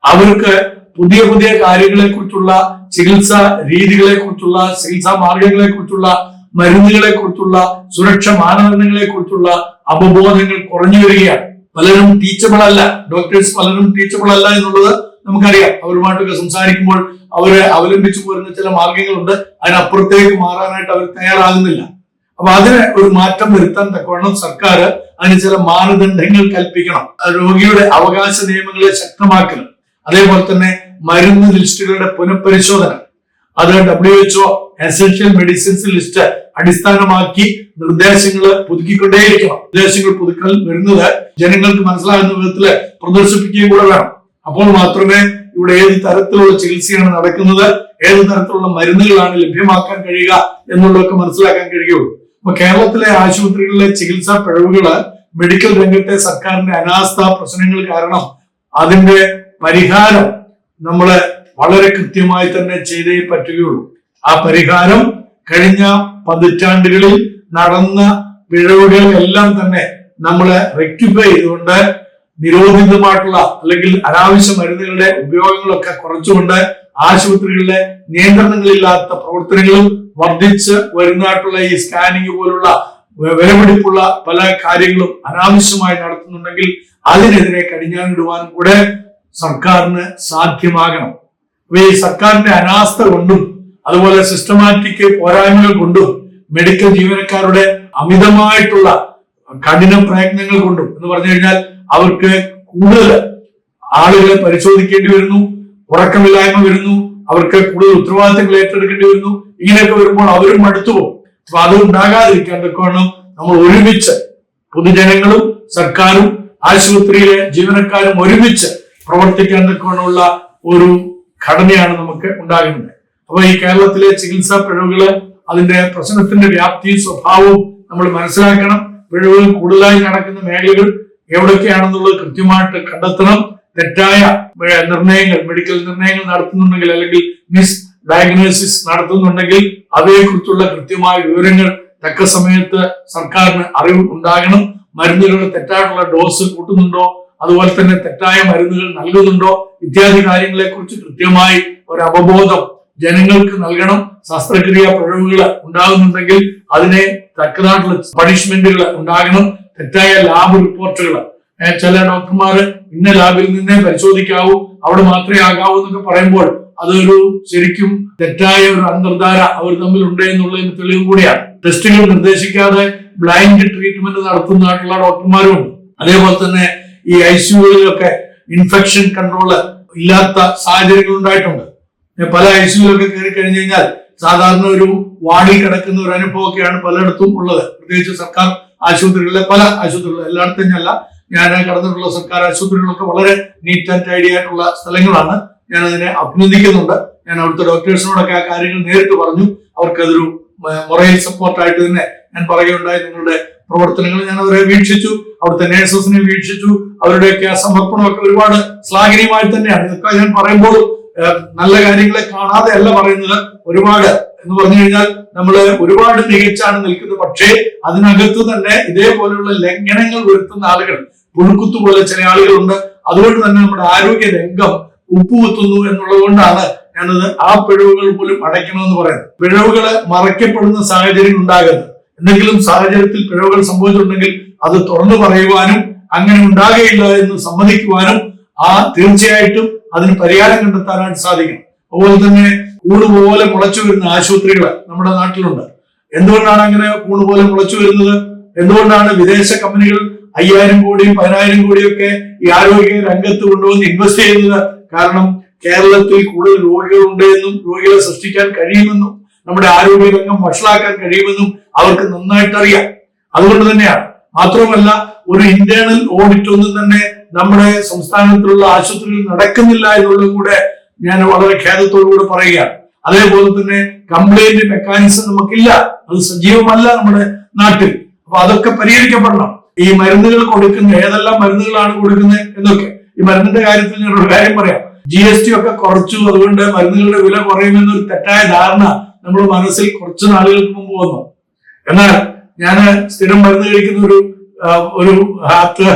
S1: അവർക്ക് പുതിയ പുതിയ കാര്യങ്ങളെ കുറിച്ചുള്ള ചികിത്സാ രീതികളെ കുറിച്ചുള്ള ചികിത്സാ മാർഗങ്ങളെ കുറിച്ചുള്ള മരുന്നുകളെ കുറിച്ചുള്ള സുരക്ഷ മാനദണ്ഡങ്ങളെ കുറിച്ചുള്ള അവബോധങ്ങൾ കുറഞ്ഞു വരികയാണ്. പലരും ടീച്ചബിൾ അല്ല. ഡോക്ടേഴ്സ് പലരും ടീച്ചബിൾ അല്ല എന്നുള്ളത് നമുക്കറിയാം. അവരുമായിട്ടൊക്കെ സംസാരിക്കുമ്പോൾ അവരെ അവലംബിച്ചു പോരുന്ന ചില മാർഗങ്ങളുണ്ട്. അതിനപ്പുറത്തേക്ക് മാറാനായിട്ട് അവർ തയ്യാറാകുന്നില്ല. അപ്പൊ അതിന് ഒരു മാറ്റം വരുത്താൻ തക്കവണ്ണം സർക്കാർ അതിന് ചില മാനദണ്ഡങ്ങൾ കൽപ്പിക്കണം. രോഗിയുടെ അവകാശ നിയമങ്ങളെ ശക്തമാക്കണം. അതേപോലെ തന്നെ മരുന്ന് ലിസ്റ്റുകളുടെ പുനഃപരിശോധന. അത് W HO essential medicines list അടിസ്ഥാനമാക്കി നിർദ്ദേശങ്ങൾ പുതുക്കിക്കൊണ്ടേയിരിക്കണം. നിർദ്ദേശങ്ങൾ പുതുക്കൽ വരുന്നത് ജനങ്ങൾക്ക് മനസ്സിലാകുന്ന വിധത്തിൽ പ്രദർശിപ്പിക്കുകയും കൂടെ വേണം. അപ്പോൾ മാത്രമേ ഇവിടെ ഏത് തരത്തിലുള്ള ചികിത്സയാണ് നടക്കുന്നത് ഏത് തരത്തിലുള്ള മരുന്നുകളാണ് ലഭ്യമാക്കാൻ കഴിയുക എന്നുള്ളതൊക്കെ മനസ്സിലാക്കാൻ കഴിയുള്ളൂ അപ്പൊ കേരളത്തിലെ ആശുപത്രികളിലെ ചികിത്സാ പിഴവുകൾ മെഡിക്കൽ രംഗത്തെ സർക്കാരിന്റെ അനാസ്ഥ പ്രശ്നങ്ങൾ കാരണം അതിന്റെ പരിഹാരം നമ്മൾ വളരെ കൃത്യമായി തന്നെ ചെയ്തേ പറ്റുകയുള്ളൂ. ആ പരിഹാരം കഴിഞ്ഞ പതിറ്റാണ്ടുകളിൽ നടന്ന പിഴവുകൾ എല്ലാം തന്നെ നമ്മൾ റെക്ടിഫൈ ചെയ്തുകൊണ്ട് നിരോധിതമായിട്ടുള്ള അല്ലെങ്കിൽ അനാവശ്യ മരുന്നുകളുടെ ഉപയോഗങ്ങളൊക്കെ കുറച്ചുകൊണ്ട് ആശുപത്രികളിലെ നിയന്ത്രണങ്ങളില്ലാത്ത പ്രവർത്തനങ്ങളും വർദ്ധിച്ച് വരുന്നതായിട്ടുള്ള ഈ സ്കാനിങ് പോലുള്ള വിലപിടിപ്പുള്ള പല കാര്യങ്ങളും അനാവശ്യമായി നടത്തുന്നുണ്ടെങ്കിൽ അതിനെതിരെ കടിഞ്ഞാണിടുവാൻ കൂടെ സർക്കാരിന് സാധ്യമാകണം. അപ്പൊ ഈ സർക്കാരിന്റെ അനാസ്ഥ കൊണ്ടും അതുപോലെ സിസ്റ്റമാറ്റിക് പോരായ്മകൾ കൊണ്ടും മെഡിക്കൽ ജീവനക്കാരുടെ അമിതമായിട്ടുള്ള കഠിന പ്രയത്നങ്ങൾ കൊണ്ടും എന്ന് പറഞ്ഞു കഴിഞ്ഞാൽ അവർക്ക് കൂടുതൽ ആളുകളെ പരിശോധിക്കേണ്ടി വരുന്നു ഉറക്കമില്ലായ്മ വരുന്നു അവർക്ക് കൂടുതൽ ഉത്തരവാദിത്തങ്ങൾ ഏറ്റെടുക്കേണ്ടി വരുന്നു. ഇങ്ങനെയൊക്കെ വരുമ്പോൾ അവരും മടുത്തു പോകും. അപ്പൊ അത് ഉണ്ടാകാതിരിക്കാൻ തക്കവണ്ണം നമ്മൾ ഒരുമിച്ച് പൊതുജനങ്ങളും സർക്കാരും ആശുപത്രിയിലെ ജീവനക്കാരും ഒരുമിച്ച് പ്രവർത്തിക്കാൻ തക്കവണ്ണമുള്ള ഒരു ഘടനയാണ് നമുക്ക് ഉണ്ടാകുന്നത്. അപ്പൊ ഈ കേരളത്തിലെ ചികിത്സാ പിഴവുകൾ അതിന്റെ പ്രശ്നത്തിന്റെ വ്യാപ്തിയും സ്വഭാവവും നമ്മൾ മനസ്സിലാക്കണം. പിഴവുകൾ കൂടുതലായി നടക്കുന്ന മേഖലകൾ എവിടൊക്കെയാണെന്നുള്ളത് കൃത്യമായിട്ട് കണ്ടെത്തണം. തെറ്റായ നിർണയങ്ങൾ മെഡിക്കൽ നിർണയങ്ങൾ നടത്തുന്നുണ്ടെങ്കിൽ അല്ലെങ്കിൽ മിസ് ഡയഗ്നോസിസ് നടത്തുന്നുണ്ടെങ്കിൽ അവയെക്കുറിച്ചുള്ള കൃത്യമായ വിവരങ്ങൾ തക്ക സമയത്ത് സർക്കാരിന് അറിവ് ഉണ്ടാകണം. മരുന്നുകളുടെ തെറ്റായിട്ടുള്ള ഡോസ് കൂട്ടുന്നുണ്ടോ? അതുപോലെ തന്നെ തെറ്റായ മരുന്നുകൾ നൽകുന്നുണ്ടോ? ഇത്യാദി കാര്യങ്ങളെ കുറിച്ച് കൃത്യമായി ഒരു അവബോധം ജനങ്ങൾക്ക് നൽകണം. ശസ്ത്രക്രിയ പിഴവുകൾ ഉണ്ടാകുന്നുണ്ടെങ്കിൽ അതിനെ തക്കതായിട്ടുള്ള പണിഷ്മെന്റുകൾ ഉണ്ടാകണം. തെറ്റായ ലാബ് റിപ്പോർട്ടുകൾ. ചില ഡോക്ടർമാർ ഇന്ന ലാബിൽ നിന്നേ പരിശോധിക്കാവൂ അവിടെ മാത്രമേ ആകാവൂ എന്നൊക്കെ പറയുമ്പോൾ അതൊരു ശരിക്കും തെറ്റായ ഒരു അന്തർധാര അവർ തമ്മിൽ ഉണ്ട് എന്നുള്ളതിന് തെളിവും കൂടിയാണ്. ടെസ്റ്റുകൾ നിർദ്ദേശിക്കാതെ ബ്ലൈൻഡ് ട്രീറ്റ്മെന്റ് നടത്തുന്നതായിട്ടുള്ള ഡോക്ടർമാരും അതേപോലെ തന്നെ ഈ ഐ സിയുകളിലൊക്കെ ഇൻഫെക്ഷൻ കൺട്രോൾ ഇല്ലാത്ത സാഹചര്യങ്ങൾ ഉണ്ടായിട്ടുണ്ട്. പല ഐ സിയുലൊക്കെ കയറി കഴിഞ്ഞു കഴിഞ്ഞാൽ സാധാരണ ഒരു വാർഡിൽ കിടക്കുന്ന ഒരു അനുഭവമൊക്കെയാണ് പലയിടത്തും ഉള്ളത്. പ്രത്യേകിച്ച് സർക്കാർ ആശുപത്രികളിലെ പല ആശുപത്രികളിലും. എല്ലായിടത്തും ഞാൻ കടന്നിട്ടുള്ള സർക്കാർ ആശുപത്രികളൊക്കെ വളരെ നീറ്റ് ആൻഡ് ടൈഡി ആയിട്ടുള്ള സ്ഥലങ്ങളാണ്. ഞാൻ അതിനെ അഭിനന്ദിക്കുന്നുണ്ട്. ഞാൻ അവിടുത്തെ ഡോക്ടേഴ്സിനോടൊക്കെ ആ കാര്യങ്ങൾ നേരിട്ട് പറഞ്ഞു. അവർക്കതൊരു മൊറൈൽ സപ്പോർട്ടായിട്ട് തന്നെ ഞാൻ പറയുകയുണ്ടായി. നിങ്ങളുടെ പ്രവർത്തനങ്ങൾ ഞാൻ അവരെ വീക്ഷിച്ചു. അവിടുത്തെ നേഴ്സസിനെ വീക്ഷിച്ചു. അവരുടെയൊക്കെ ആ സമർപ്പണമൊക്കെ ഒരുപാട് ശ്ലാഘനീയമായി തന്നെയാണ്. ഇതൊക്കെ ഞാൻ പറയുമ്പോൾ നല്ല കാര്യങ്ങളെ കാണാതെ അല്ല പറയുന്നത്. ഒരുപാട് എന്ന് പറഞ്ഞു കഴിഞ്ഞാൽ നമ്മൾ ഒരുപാട് മികച്ചാണ് നിൽക്കുന്നത്. പക്ഷേ അതിനകത്ത് തന്നെ ഇതേപോലെയുള്ള ലംഘനങ്ങൾ വരുത്തുന്ന ആളുകൾ പുഴുക്കുത്തു പോലെ ചില ആളുകളുണ്ട്. അതുകൊണ്ട് തന്നെ നമ്മുടെ ആരോഗ്യ രംഗം ഉപ്പുകുത്തുന്നു എന്നുള്ളത് കൊണ്ടാണ് ഞാനത് ആ പിഴവുകൾ പോലും അടയ്ക്കണമെന്ന് പറയുന്നത്. പിഴവുകൾ മറയ്ക്കപ്പെടുന്ന സാഹചര്യം ഉണ്ടാകരുത്. എന്തെങ്കിലും സാഹചര്യത്തിൽ പിഴവുകൾ സംഭവിച്ചിട്ടുണ്ടെങ്കിൽ അത് തുറന്നു പറയുവാനും അങ്ങനെ ഉണ്ടാകുകയില്ല എന്ന് സമ്മതിക്കുവാനും ആ തീർച്ചയായിട്ടും അതിന് പരിഹാരം കണ്ടെത്താനായിട്ട് സാധിക്കണം. അതുപോലെ തന്നെ കൂണ് പോലെ മുളച്ചു വരുന്ന ആശുപത്രികൾ നമ്മുടെ നാട്ടിലുണ്ട്. എന്തുകൊണ്ടാണ് അങ്ങനെ കൂണ് പോലെ മുളച്ചു വരുന്നത്? എന്തുകൊണ്ടാണ് വിദേശ കമ്പനികൾ അയ്യായിരം കോടിയും പതിനായിരം കോടിയും ഒക്കെ ഈ ആരോഗ്യ രംഗത്ത് കൊണ്ടുവന്ന് ഇൻവെസ്റ്റ് ചെയ്യുന്നത് കാരണം കേരളത്തിൽ കൂടുതൽ രോഗികളുണ്ട് എന്നും രോഗികളെ സൃഷ്ടിക്കാൻ കഴിയുമെന്നും നമ്മുടെ ആരോഗ്യ രംഗം വഷളാക്കാൻ കഴിയുമെന്നും അവർക്ക് നന്നായിട്ട് അറിയാം അതുകൊണ്ട് തന്നെയാണ്. മാത്രമല്ല ഒരു ഇന്റേണൽ ഓഡിറ്റ് ഒന്നും തന്നെ നമ്മുടെ സംസ്ഥാനത്തിലുള്ള ആശുപത്രിയിൽ നടക്കുന്നില്ല എന്നുള്ളതും കൂടെ ഞാൻ വളരെ ഖേദത്തോടുകൂടെ പറയുകയാണ്. അതേപോലെ തന്നെ കംപ്ലൈന്റ് മെക്കാനിസം നമുക്കില്ല. അത് സജീവമല്ല നമ്മുടെ നാട്ടിൽ. അപ്പൊ അതൊക്കെ പരിഹരിക്കപ്പെടണം. ഈ മരുന്നുകൾ കൊടുക്കുന്ന ഏതെല്ലാം മരുന്നുകളാണ് കൊടുക്കുന്നത് എന്നൊക്കെ. ഈ മരുന്നിന്റെ കാര്യത്തിൽ ഒരു കാര്യം പറയാം. ജി എസ് ടി ഒക്കെ കുറച്ചു അതുകൊണ്ട് മരുന്നുകളുടെ വില കുറയുമെന്നൊരു തെറ്റായ ധാരണ നമ്മൾ മനസ്സിൽ കുറച്ച് നാളുകൾക്ക് മുമ്പ് വന്നു. എന്നാൽ ഞാൻ സ്ഥിരം മരുന്ന് കഴിക്കുന്ന ഒരു ഒരു ഹാർട്ട്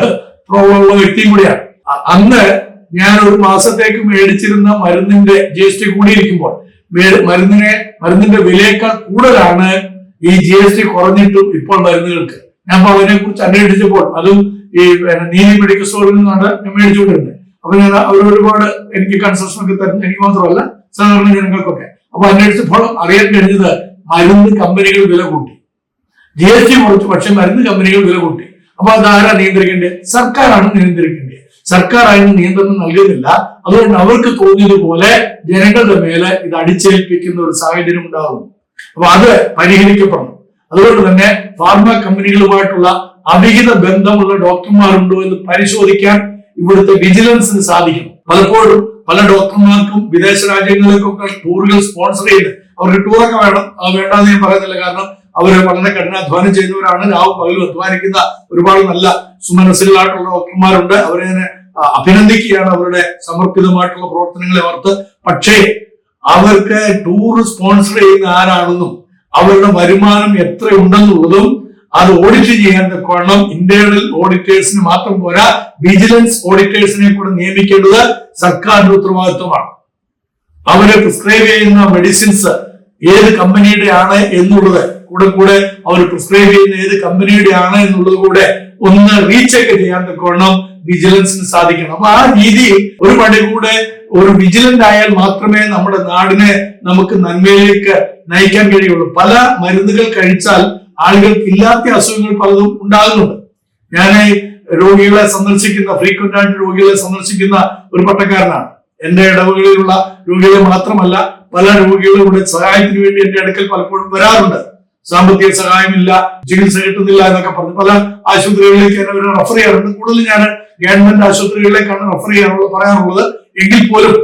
S1: പ്രോബ്ലം ഉള്ള വ്യക്തിയും കൂടിയാണ്. അന്ന് ഞാൻ ഒരു മാസത്തേക്ക് മേടിച്ചിരുന്ന മരുന്നിന്റെ ജി എസ് ടി കൂടിയിരിക്കുമ്പോൾ മരുന്നിനെ മരുന്നിന്റെ വിലയേക്കാൾ കൂടുതലാണ് ഈ ജി എസ് ടി കുറഞ്ഞിട്ടും ഇപ്പോൾ മരുന്നുകൾക്ക്. ഞാൻ അതിനെ കുറിച്ച് അന്വേഷിച്ചപ്പോൾ അതും ഈ നീലി മെഡിക്കൽ സ്റ്റോറിൽ നിന്നാണ് മേടിച്ചുകൊണ്ടിരുന്നത് അപ്പൊ ഞാൻ അവർ ഒരുപാട് എനിക്ക് കൺസെഷൻ ഒക്കെ തരുന്നത് എനിക്ക് മാത്രമല്ല സാധാരണ ജനങ്ങൾക്കൊക്കെ. അപ്പൊ അന്വേഷിച്ചപ്പോൾ അറിയാൻ കഴിഞ്ഞത് മരുന്ന് കമ്പനികൾ വില കൂട്ടി. ജി എസ് ടി കുറച്ചു പക്ഷെ മരുന്ന് കമ്പനികൾ വില കൂട്ടി. അപ്പൊ അത് ആരാ നിയന്ത്രിക്കേണ്ടത്? സർക്കാരാണ് നിയന്ത്രിക്കേണ്ടത്. സർക്കാർ അതിന് നിയന്ത്രണം നൽകുന്നില്ല അതുകൊണ്ട് അവർക്ക് തോന്നിയതുപോലെ ജനങ്ങളുടെ മേലെ ഇത് അടിച്ചേൽപ്പിക്കുന്ന ഒരു സാഹചര്യം ഉണ്ടാകുന്നു അപ്പൊ അത് പരിഹരിക്കപ്പെടണം. അതുകൊണ്ട് തന്നെ ഫാർമ കമ്പനികളുമായിട്ടുള്ള അവിഹിത ബന്ധമുള്ള ഡോക്ടർമാരുണ്ടോ എന്ന് പരിശോധിക്കാൻ ഇവിടുത്തെ വിജിലൻസിന് സാധിക്കും. പലപ്പോഴും പല ഡോക്ടർമാർക്കും വിദേശ രാജ്യങ്ങളിലേക്കൊക്കെ ടൂറുകൾ സ്പോൺസർ ചെയ്ത് അവർക്ക് ടൂറൊക്കെ വേണം വേണ്ടാന്ന് ഞാൻ പറയുന്നില്ല. കാരണം അവർ വളരെ കഠിനാധ്വാനം ചെയ്യുന്നവരാണ്. രാവും പകലും അധ്വാനിക്കുന്ന ഒരുപാട് നല്ല സുമനസ്സുകളായിട്ടുള്ള ഡോക്ടർമാരുണ്ട്. അവരെ ഞാൻ അഭിനന്ദിക്കുകയാണ് അവരുടെ സമർപ്പിതമായിട്ടുള്ള പ്രവർത്തനങ്ങളെ ഓർത്ത്. പക്ഷേ അവർക്ക് ടൂർ സ്പോൺസർ ചെയ്യുന്ന ആരാണെന്നും അവരുടെ വരുമാനം എത്ര ഉണ്ടെന്നുള്ളതും അത് ഓഡിറ്റ് ചെയ്യാൻ തക്കവണ്ണം ഇന്റേണൽ ഓഡിറ്റേഴ്സിന് മാത്രം പോരാ. വിജിലൻസ് ഓഡിറ്റേഴ്സിനെ കൂടെ നിയമിക്കേണ്ടത് സർക്കാരിന്റെ ഉത്തരവാദിത്വമാണ്. അവർ പ്രിസ്ക്രൈബ് ചെയ്യുന്ന മെഡിസിൻസ് ഏത് കമ്പനിയുടെ ആണ് എന്നുള്ളത് കൂടെ കൂടെ അവർ പ്രിസ്ക്രൈബ് ചെയ്യുന്ന ഏത് കമ്പനിയുടെ ആണ് എന്നുള്ളത് കൂടെ ഒന്ന് റീചെക്ക് ചെയ്യാൻ തക്കവണ്ണം വിജിലൻസിന് സാധിക്കണം. അപ്പൊ ആ രീതിയിൽ ഒരു പടി കൂടെ ഒരു വിജിലന്റ് ആയാൽ മാത്രമേ നമ്മുടെ നാടിനെ നമുക്ക് നന്മയിലേക്ക് നയിക്കാൻ കഴിയുള്ളൂ. പല മരുന്നുകൾ കഴിച്ചാൽ ആളുകൾക്ക് ഇല്ലാത്ത അസുഖങ്ങൾ പലതും ഉണ്ടാകുന്നുണ്ട്. ഞാൻ രോഗികളെ സന്ദർശിക്കുന്ന ഫ്രീക്വന്റ് ആയിട്ട് രോഗികളെ സന്ദർശിക്കുന്ന ഒരു പട്ടക്കാരനാണ്. എന്റെ ഇടവുകളിലുള്ള രോഗികളെ മാത്രമല്ല പല രോഗികളും ഇവിടെ സഹായത്തിന് വേണ്ടി എന്റെ അടുക്കൽ പലപ്പോഴും വരാറുണ്ട്. സാമ്പത്തിക സഹായമില്ല ചികിത്സ കിട്ടുന്നില്ല എന്നൊക്കെ പറഞ്ഞ് പല ആശുപത്രികളിലേക്ക് ഞാൻ അവർ റെഫർ ചെയ്യാറുണ്ട്. കൂടുതൽ ഞാൻ ഗവൺമെന്റ് ആശുപത്രികളിലേക്കാണ് റെഫർ ചെയ്യാറുള്ളത് പറയാറുള്ളത്. എങ്കിൽ പോലും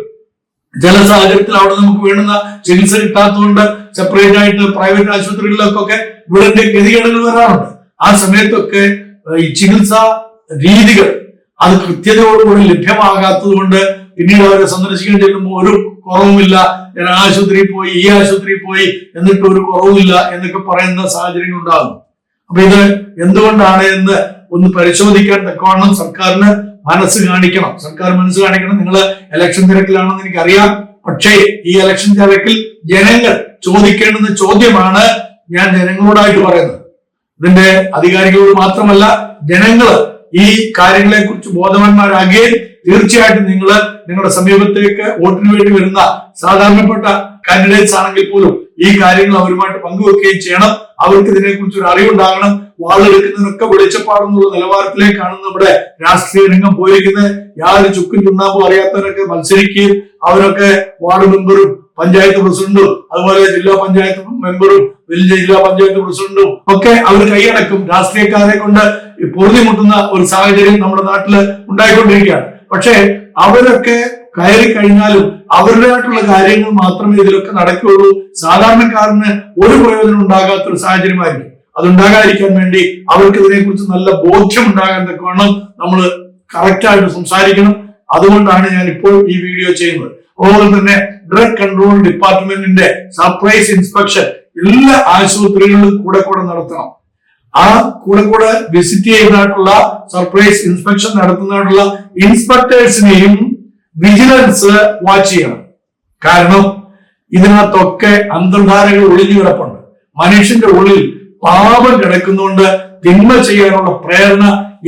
S1: ചില സാഹചര്യത്തിൽ അവിടെ നമുക്ക് വേണ്ടുന്ന ചികിത്സ കിട്ടാത്തതുകൊണ്ട് സെപ്പറേറ്റ് ആയിട്ട് പ്രൈവറ്റ് ആശുപത്രികളിലൊക്കെ ഇവിടെ ഗതികേടുകൾ വരാറുണ്ട്. ആ സമയത്തൊക്കെ ഈ ചികിത്സ രീതികൾ അത് കൃത്യതയോടുകൂടി ലഭ്യമാകാത്തത് കൊണ്ട് പിന്നീട് അവരെ സന്ദർശിക്കേണ്ടി വരുമ്പോൾ ഒരു കുറവുമില്ല. ഞാൻ ആശുപത്രിയിൽ പോയി ഈ ആശുപത്രിയിൽ പോയി എന്നിട്ട് ഒരു കുറവുമില്ല എന്നൊക്കെ പറയുന്ന സാഹചര്യങ്ങൾ ഉണ്ടാകും. അപ്പൊ ഇത് എന്തുകൊണ്ടാണ് എന്ന് ഒന്ന് പരിശോധിക്കാൻ തക്കവണ്ണം സർക്കാരിന് മനസ്സ് കാണിക്കണം. സർക്കാർ മനസ്സ് കാണിക്കണം. നിങ്ങൾ ഇലക്ഷൻ തിരക്കിലാണെന്ന് എനിക്കറിയാം. പക്ഷേ ഈ ഇലക്ഷൻ തിരക്കിൽ ജനങ്ങൾ ചോദിക്കേണ്ടുന്ന ചോദ്യമാണ് ഞാൻ ജനങ്ങളോടായിട്ട് പറയുന്നത്. ഇതിന്റെ അധികാരികളോട് മാത്രമല്ല ജനങ്ങൾ ഈ കാര്യങ്ങളെ കുറിച്ച് ബോധവാന്മാരാകുകയും തീർച്ചയായിട്ടും നിങ്ങൾ നിങ്ങളുടെ സമീപത്തേക്ക് വോട്ടിന് വേണ്ടി വരുന്ന സാധാരണപ്പെട്ട കാൻഡിഡേറ്റ്സ് ആണെങ്കിൽ പോലും ഈ കാര്യങ്ങൾ അവരുമായിട്ട് പങ്കുവെക്കുകയും ചെയ്യണം. അവർക്ക് ഇതിനെക്കുറിച്ച് ഒരു അറിവുണ്ടാകണം. വാളെടുക്കുന്നതിനൊക്കെ വെളിച്ചപ്പാടെന്നുള്ള നിലവാരത്തിലേക്കാണ് നമ്മുടെ രാഷ്ട്രീയ രംഗം പോയിരിക്കുന്നത്. യാതൊരു ചുക്കും ചുണ്ണാമ്പും അറിയാത്തവരൊക്കെ മത്സരിക്കുകയും അവരൊക്കെ വാർഡ് മെമ്പറും പഞ്ചായത്ത് പ്രസിഡന്റും അതുപോലെ ജില്ലാ പഞ്ചായത്ത് മെമ്പറും വലിയ ജില്ലാ പഞ്ചായത്ത് പ്രസിഡന്റും ഒക്കെ അവർ കൈയടക്കും. രാഷ്ട്രീയക്കാരെ കൊണ്ട് പൊറുതിമുട്ടുന്ന ഒരു സാഹചര്യം നമ്മുടെ നാട്ടിൽ ഉണ്ടായിക്കൊണ്ടിരിക്കുകയാണ്. പക്ഷേ അവരൊക്കെ കയറി കഴിഞ്ഞാലും അവരുടേതായിട്ടുള്ള കാര്യങ്ങൾ മാത്രമേ ഇതിലൊക്കെ നടക്കുകയുള്ളൂ. സാധാരണക്കാരന് ഒരു പ്രയോജനം ഉണ്ടാകാത്ത ഒരു സാഹചര്യമായിരിക്കും. അതുണ്ടാകാതിരിക്കാൻ വേണ്ടി അവർക്ക് ഇതിനെക്കുറിച്ച് നല്ല ബോധ്യം ഉണ്ടാകാൻ തക്കവണ്ണം നമ്മൾ കറക്റ്റായിട്ട് സംസാരിക്കണം. അതുകൊണ്ടാണ് ഞാൻ ഇപ്പോൾ ഈ വീഡിയോ ചെയ്യുന്നത്. അതുപോലെ തന്നെ ഡ്രഗ് കൺട്രോൾ ഡിപ്പാർട്ട്മെന്റിന്റെ സർപ്രൈസ് ഇൻസ്പെക്ഷൻ എല്ലാ ആശുപത്രികളിലും കൂടെ കൂടെ നടത്തണം. ആ കൂടെ കൂടെ വിസിറ്റ് ചെയ്യുന്നതായിട്ടുള്ള സർപ്രൈസ് ഇൻസ്പെക്ഷൻ നടത്തുന്നതായിട്ടുള്ള ഇൻസ്പെക്ടേഴ്സിനെയും വിജിലൻസ് വാച്ച് ചെയ്യണം. കാരണം ഇതിനകത്തൊക്കെ അന്തർധാരകൾ ഒളിഞ്ഞു കിടപ്പുണ്ട് മനുഷ്യന്റെ ഉള്ളിൽ പാപം കിടക്കുന്നുണ്ട് തിന്മ ചെയ്യാനുള്ള പ്രേരണ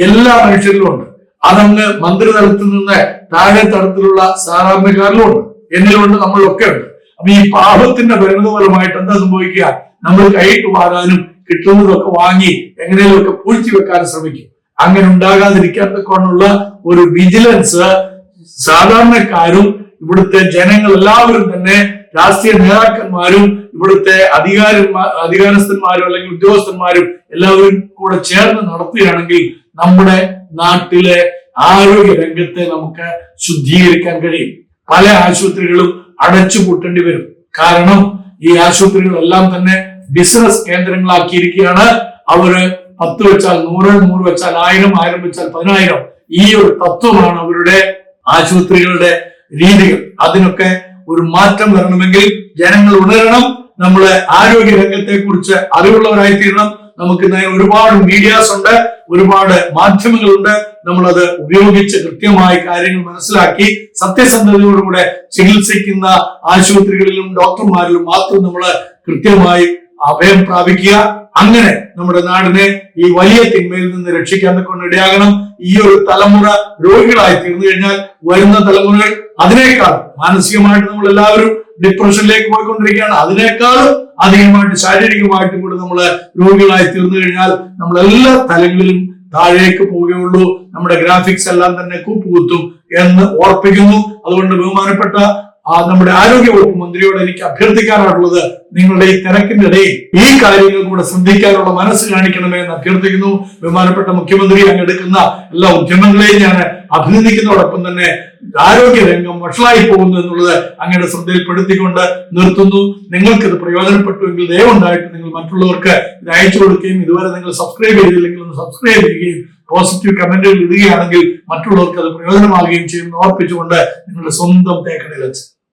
S1: എല്ലാ മനുഷ്യരിലും ഉണ്ട്. അതങ്ങ് മന്ത്രിതലത്തിൽ നിന്ന് താഴെ തലത്തിലുള്ള സാധാരണക്കാരിലും ഉണ്ട് എന്നിലുണ്ട് നമ്മളിലൊക്കെ ഉണ്ട്. അപ്പൊ ഈ പാപത്തിന്റെ പരിണിതഫലമായിട്ട് എന്താ സംഭവിക്കുക? നമ്മൾ കൈയിട്ട് വാങ്ങാനും കിട്ടുന്നതൊക്കെ വാങ്ങി എങ്ങനെയൊക്കെ പൂഴ്ത്തി വെക്കാനും ശ്രമിക്കും. അങ്ങനെ ഉണ്ടാകാതിരിക്കാൻ തക്കോണുള്ള ഒരു വിജിലൻസ് സാധാരണക്കാരും ഇവിടുത്തെ ജനങ്ങൾ എല്ലാവരും തന്നെ രാഷ്ട്രീയ നേതാക്കന്മാരും ഇവിടുത്തെ അധികാര അധികാരസ്ഥന്മാരും അല്ലെങ്കിൽ ഉദ്യോഗസ്ഥന്മാരും എല്ലാവരും കൂടെ ചേർന്ന് നടത്തുകയാണെങ്കിൽ നമ്മുടെ നാട്ടിലെ ആരോഗ്യ രംഗത്തെ നമുക്ക് ശുദ്ധീകരിക്കാൻ കഴിയും. പല ആശുപത്രികളും അടച്ചുപൂട്ടേണ്ടി വരും. കാരണം ഈ ആശുപത്രികളെല്ലാം തന്നെ ബിസിനസ് കേന്ദ്രങ്ങളാക്കിയിരിക്കുകയാണ്. അവർ പത്ത് വെച്ചാൽ നൂറ് നൂറ് വെച്ചാൽ ആയിരം ആയിരം വെച്ചാൽ പതിനായിരം ഈ ഒരു തത്വമാണ് അവരുടെ ആശുപത്രികളുടെ രീതികൾ. അതിനൊക്കെ ഒരു മാറ്റം വരണമെങ്കിൽ ജനങ്ങൾ ഉണരണം നമ്മളെ ആരോഗ്യ രംഗത്തെ കുറിച്ച് അറിവുള്ളവരായി തീരണം നമുക്ക് ഒരുപാട് മീഡിയാസ് ഉണ്ട് ഒരുപാട് മാധ്യമങ്ങളുണ്ട്. നമ്മളത് ഉപയോഗിച്ച് കൃത്യമായി കാര്യങ്ങൾ മനസ്സിലാക്കി സത്യസന്ധതയോടുകൂടെ ചികിത്സിക്കുന്ന ആശുപത്രികളിലും ഡോക്ടർമാരിലും മാത്രം നമ്മൾ കൃത്യമായി അഭയം പ്രാപിക്കുക. അങ്ങനെ നമ്മുടെ നാടിനെ ഈ വലിയ തിന്മയിൽ നിന്ന് രക്ഷിക്കാൻ കൊണ്ട് ഇടയാകണം ഈ ഒരു തലമുറ രോഗികളായി തീർന്നു കഴിഞ്ഞാൽ വരുന്ന തലമുറകൾ അതിനേക്കാൾ മാനസികമായിട്ട് നമ്മൾ എല്ലാവരും ഡിപ്രഷനിലേക്ക് പോയിക്കൊണ്ടിരിക്കുകയാണ്. അതിനേക്കാളും അധികമായിട്ട് ശാരീരികമായിട്ടും കൂടെ നമ്മൾ രോഗികളായി തീർന്നു കഴിഞ്ഞാൽ നമ്മൾ എല്ലാ തലങ്ങളിലും താഴേക്ക് പോവുകയുള്ളൂ. നമ്മുടെ ഗ്രാഫിക്സ് എല്ലാം തന്നെ കൂപ്പുകുത്തും എന്ന് ഓർപ്പിക്കുന്നു അതുകൊണ്ട് ബഹുമാനപ്പെട്ട നമ്മുടെ ആരോഗ്യവകുപ്പ് മന്ത്രിയോട് എനിക്ക് അഭ്യർത്ഥിക്കാനുള്ളത് നിങ്ങളുടെ ഈ തിരക്കിന്റെ ഇടയിൽ ഈ കാര്യങ്ങൾ കൂടെ ശ്രദ്ധിക്കാനുള്ള മനസ്സ് കാണിക്കണമേ എന്ന് അഭ്യർത്ഥിക്കുന്നു. ബഹുമാനപ്പെട്ട മുഖ്യമന്ത്രി അങ്ങ് എടുക്കുന്ന എല്ലാ ഉദ്യമങ്ങളെയും ഞാൻ അഭിനന്ദിക്കുന്നതോടൊപ്പം തന്നെ ആരോഗ്യ രംഗം വഷളായി പോകുന്നു എന്നുള്ളത് അങ്ങയുടെ ശ്രദ്ധയിൽപ്പെടുത്തിക്കൊണ്ട് നിർത്തുന്നു. നിങ്ങൾക്ക് ഇത് പ്രയോജനപ്പെട്ടുവെങ്കിൽ ദയവുണ്ടായിട്ട് നിങ്ങൾ മറ്റുള്ളവർക്ക് ഇത് അയച്ചു കൊടുക്കുകയും ഇതുവരെ നിങ്ങൾ സബ്സ്ക്രൈബ് ചെയ്തില്ലെങ്കിൽ ഒന്ന് സബ്സ്ക്രൈബ് ചെയ്യുകയും പോസിറ്റീവ് കമന്റുകൾ ഇടുകയാണെങ്കിൽ മറ്റുള്ളവർക്ക് അത് പ്രയോജനമാകുകയും ചെയ്യുമെന്ന് ഓർപ്പിച്ചുകൊണ്ട് നിങ്ങളുടെ സ്വന്തം തേക്കടയിൽ വെച്ച്.